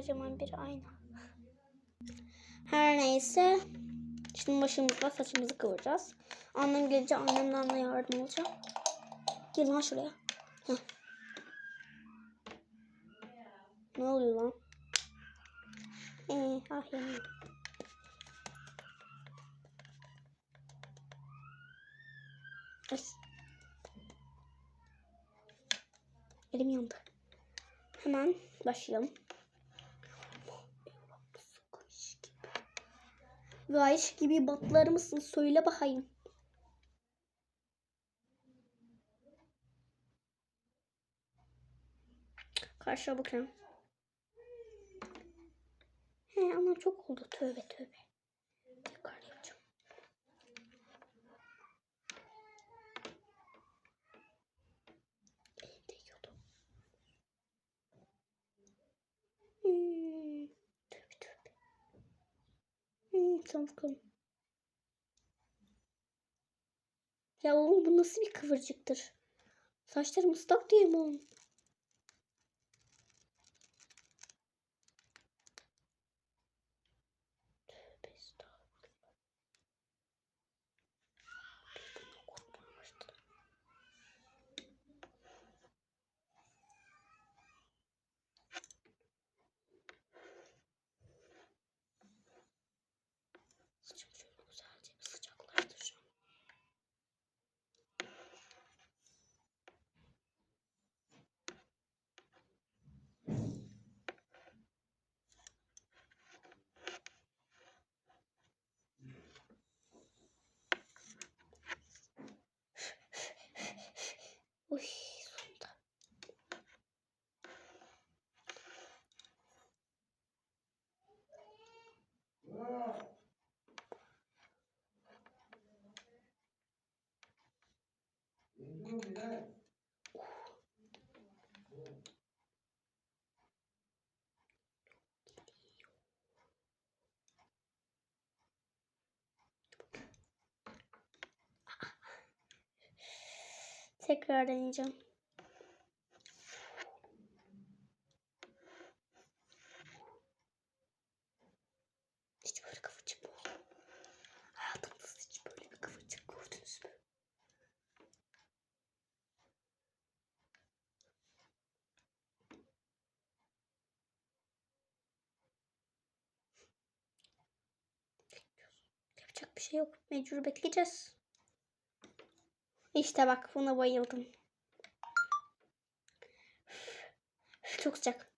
kocaman bir ayna. Her neyse. Şimdi başımızla saçımızı kıvıracağız. Annem gelince annemden de yardım alacağım. Gel lan şuraya. Heh. Ne oluyor lan? Ee, ah yanıyor. Elim yandı. Hemen başlayalım. Gayış gibi batlar mısın? Söyle bakayım. Karşıya bakıyorum. He ama çok oldu. Tövbe tövbe. Tekrar yapacağım. Elim değiyordu. Hmm. Tövbe tövbe. Bakalım. Ya oğlum bu nasıl bir kıvırcıktır? Saçlarım ıslak diye mi oğlum? Tekrar deneyeceğim. Hiç böyle kıvırcık mı olur? Hayatımda hiç böyle bir kıvırcık gördünüz. Yapacak bir şey yok. Mecbur bekleyeceğiz. İşte bak buna bayıldım. Çok sıcak.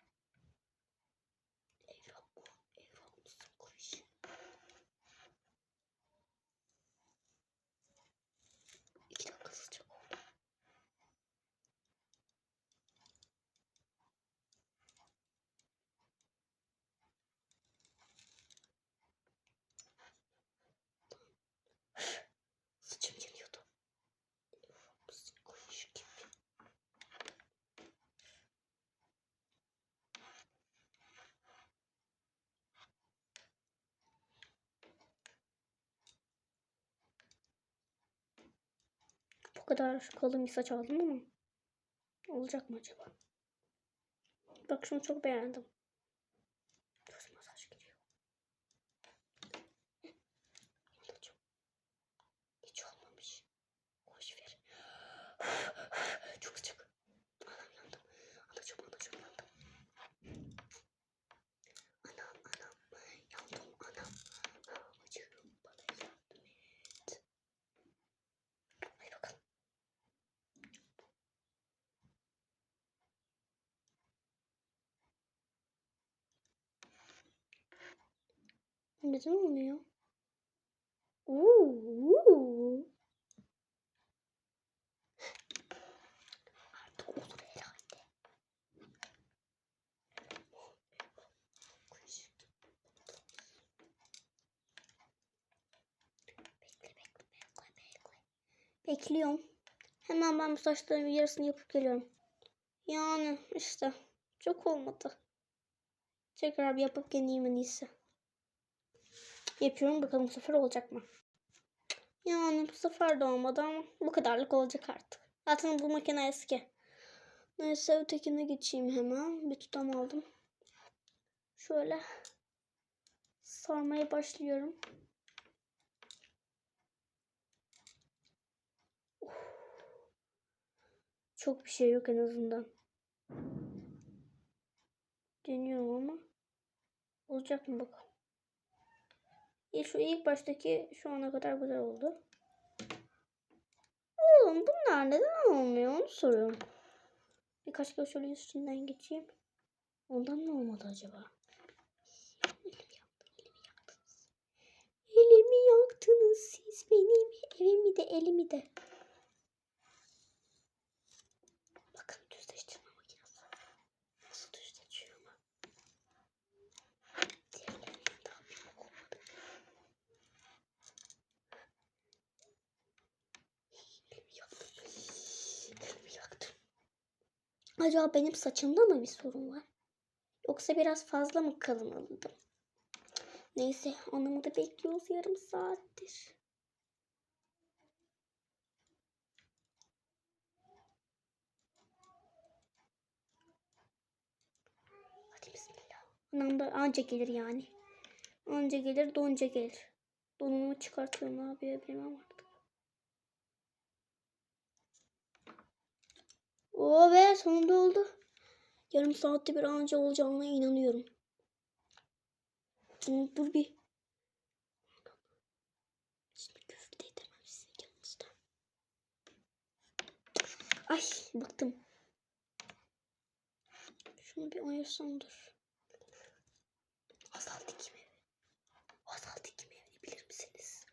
Eyvah, eyvah mısın kuş? İki dakika sıcak oldu. Saçım yanıyordu. Eyvah mısın kuş gibi. Bu kadar kalın bir saç aldım ama olacak mı acaba? Bak şunu çok beğendim. Gözüme saç giriyor. Anacığım. Hiç olmamış. Boş ver. Çok sıcak. Anam yandım. Anacığım anacığım yandım. Anam anam. Yandım anam. Acıyorum bana yardım et. Hadi bakalım. Neden olmuyor? Uuu. Artık olur herhalde. Bekle bekle bekle bekle. Bekliyorum. Hemen ben bu saçların yarısını yapıp geliyorum. Yani işte çok olmadı. Tekrar bir yapıp geleyim en iyisi. Yapıyorum bakalım bu sefer olacak mı? Yani bu sefer de olmadı ama bu kadarlık olacak artık. Zaten bu makine eski. Neyse ötekine geçeyim hemen. Bir tutam aldım. Şöyle sarmaya başlıyorum. Çok bir şey yok en azından. Deniyorum ama olacak mı bakalım. İyi, şu ilk baştaki şu ana kadar güzel oldu. Oğlum bunlar neden olmuyor onu soruyorum. Birkaç kere şöyle üstünden geçeyim. Ondan mı olmadı acaba? Elimi yaktınız siz benim evimi de elimi de. Bakın düzleştirme makinesi. Nasıl düzleşiyor ama. Diğerlerinden daha büyük olmadı. Elimi yaktım. Elimi yaktım. Acaba benim saçımda mı bir sorun var? Yoksa biraz fazla mı kalın alındım? Neyse anamı da bekliyoruz yarım saattir. Hadi bismillah. Anam da anca gelir yani. Anca gelir donca gelir. Donumu çıkartıyorum abi bilmem artık. Oo be sonunda oldu. Yarım saatte bir anca olacağına inanıyorum. Dur bir. Şimdi küfür de edemem sizin yanınızda. Ay bıktım. Şunu bir ayırsam dur. Hazal dikim evi. Hazal dikim evi bilir misiniz?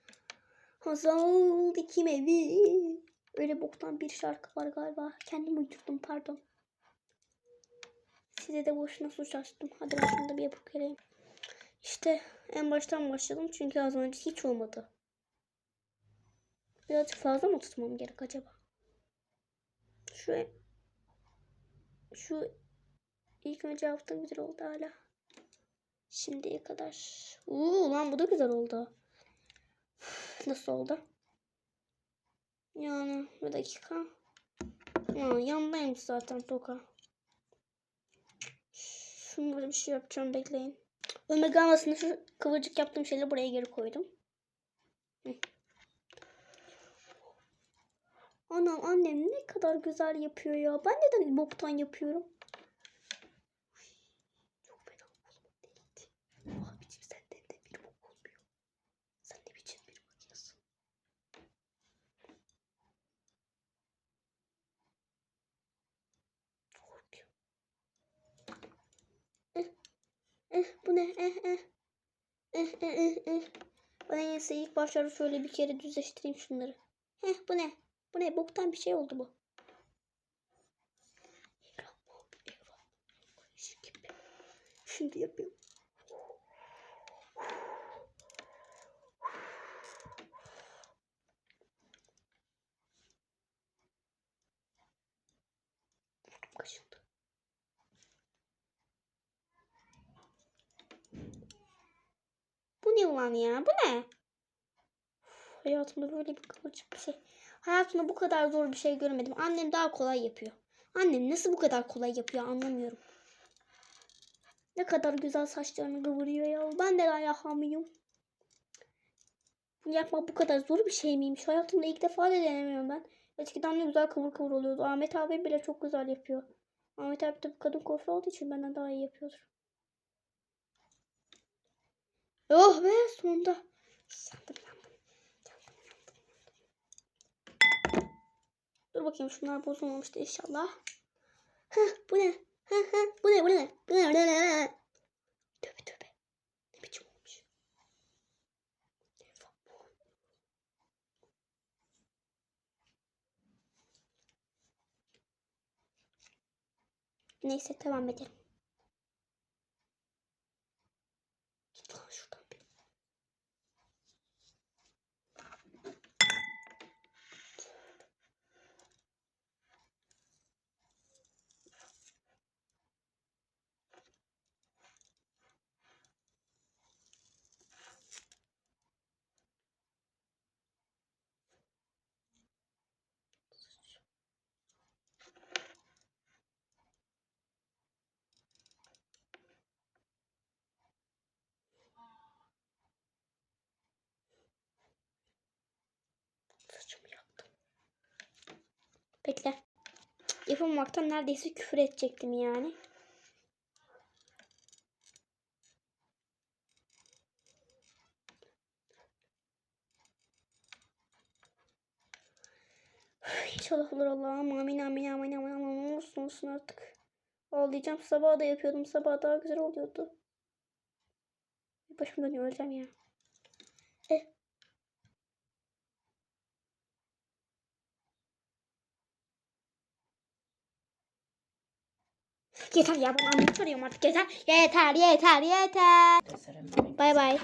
Hazal dikim evi. Öyle boktan bir şarkı var galiba. Kendim uydurdum pardon. Size de boşuna suç açtım. Hadi ben şunu da bir yapıp geleyim. İşte en baştan başladım çünkü az önce hiç olmadı. Birazcık fazla mı tutmam gerek acaba? Şu şu ilk önce yaptığım güzel oldu hala. Şimdiye kadar. Uuu lan bu da güzel oldu. Nasıl oldu? Yani bir dakika. Ya yandaymış zaten toka. Şunu böyle bir şey yapacağım bekleyin. Omega almasını şu kıvırcık yaptığım şeyleri buraya geri koydum. Anam annem ne kadar güzel yapıyor ya. Ben neden boktan yapıyorum? Çok fena bozmak değildi. Abicim senden de bir bok olmuyor. Sen ne biçim bir makinesin? Korkuyorum. Eh, eh, bu ne? Eh, eh. Eh, eh, eh, eh. Ben en iyisi ilk başlarda şöyle bir kere düzleştireyim şunları. Heh, bu ne? Bu ne? Boktan bir şey oldu bu. Şimdi yapayım. Kaşındı. Bu ulan ya? Bu ne? Uf, hayatımda böyle bir kıvırcık bir şey. Hayatımda bu kadar zor bir şey görmedim. Annem daha kolay yapıyor. Annem nasıl bu kadar kolay yapıyor anlamıyorum. Ne kadar güzel saçlarını kıvırıyor ya. Ben de daha yapamıyorum. Bunu yapmak bu kadar zor bir şey miymiş? Hayatımda ilk defa da denemiyorum ben. Eskiden ne güzel kıvır kıvır oluyordu. Ahmet abi bile çok güzel yapıyor. Ahmet abi de kadın kuaför olduğu için benden daha iyi yapıyordur. Oh be sonunda. Dur bakayım şunlar bozulmamıştı inşallah. Heh, bu ne? Heh, heh, bu ne? Bu ne? Bu ne? Bu ne? Tövbe tövbe. Ne biçim olmuş? Neyse devam edelim. Saçımı yaktım. Bekle. Yapamamaktan neredeyse küfür edecektim yani. İnşallah olur Allah'ım. Amin amin amin amin amin. Olsun olsun artık. Ağlayacağım. Sabah da yapıyordum. Sabah daha güzel oluyordu. Başım dönüyor öleceğim ya. Eh. Yeter ya ben annem soruyorum artık yeter. Yeter yeter yeter. Bay bay.